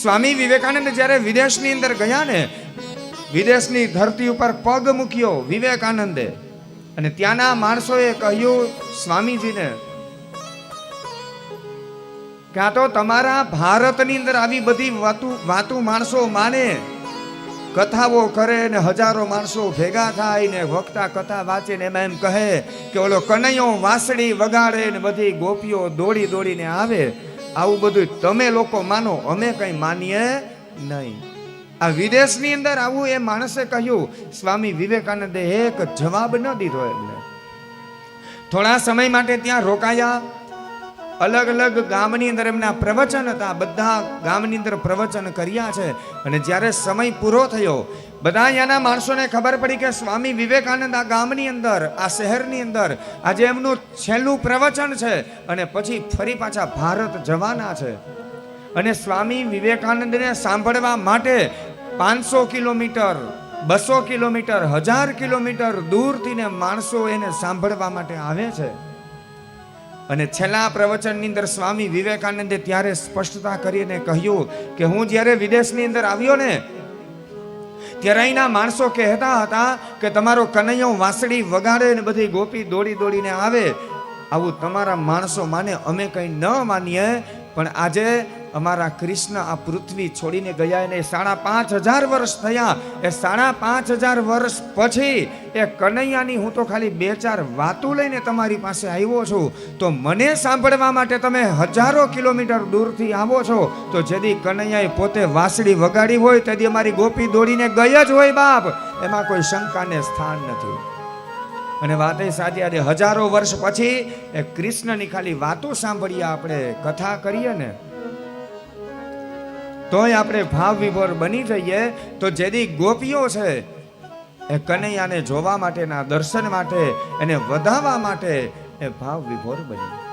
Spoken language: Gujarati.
સ્વામી વિવેકાનંદ જ્યારે વિદેશની અંદર ગયા ને, વિદેશની ધરતી ઉપર પગ મૂક્યો વિવેકાનંદે. અને ત્યાંના માણસોએ કહ્યું, સ્વામીજીને, ક્યાં તો તમારા ભારતની અંદર આવી બધી વાતું વાતું માણસો માને. કથાઓ કરે ને હજારો માણસો ભેગા થાય ને વક્તા કથા વાંચે ને એમાં એમ કહે કે ઓલો કનૈયો વાંસળી વગાડે ને બધી ગોપીઓ દોડી દોડીને આવે. આવું બધું તમે લોકો માનો, અમે કંઈ માનીએ નહીં. આ વિદેશની અંદર આવું એ માણસે કહ્યું, સ્વામી વિવેકાનંદે એક જવાબ ન દીધો એમને. થોડા સમય માટે ત્યાં રોકાયા. અલગ અલગ ગામની અંદર એમના પ્રવચન હતા. બધા ગામની અંદર પ્રવચન કર્યા છે. અને જ્યારે સમય પૂરો થયો, બધા અહીંયાના માણસોને ખબર પડી કે સ્વામી વિવેકાનંદ આ ગામની અંદર, આ શહેરની અંદર, આજે એમનું છેલ્લું પ્રવચન છે. અને પછી ફરી પાછા ભારત જવાના છે. અને સ્વામી વિવેકાનંદને સાંભળવા માટે પાંચસો કિલોમીટર, બસો કિલોમીટર, હજાર કિલોમીટર દૂરથી ને માણસો એને સાંભળવા માટે આવે છે. અને છેલ્લા પ્રવચનની અંદર સ્વામી વિવેકાનંદે ત્યારે સ્પષ્ટતા કરીને કહ્યું કે હું જ્યારે વિદેશની અંદર આવ્યો ને, ત્યારે અહીંના માણસો કહેતા હતા કે તમારો કનૈયો વાંસળી વગાડે ને બધી ગોપી દોડી દોડીને આવે. આવું તમારા માણસો માને, અમે કંઈ ન માનીએ, પણ આજે અમારા કૃષ્ણ આ પૃથ્વી છોડીને ગયા એને સાડા પાંચ હજાર વર્ષ થયા. એ સાડા પાંચ હજાર વર્ષ પછી એ કનૈયાની હું તો ખાલી બે ચાર વાતો લઈને તમારી પાસે આવ્યો છું. તો મને સાંભળવા માટે તમે હજારો કિલોમીટર દૂરથી આવો છો. તો જેદી કનૈયાએ પોતે વાંસળી વગાડી હોય તેથી અમારી ગોપી દોડીને ગઈ જ હોય બાપ. એમાં કોઈ શંકાને સ્થાન નથી. અને વાતે સાચી આજે હજારો વર્ષ પછી એ કૃષ્ણની ખાલી વાતો સાંભળીએ આપણે, કથા કરીએ ને. તોય આપણે ભાવ વિભોર બની જઈએ તો જેની ગોપીઓ છે, એ કનૈયાને જોવા માટેના દર્શન માટે, એને વધાવવા માટે એ ભાવ વિભોર બની.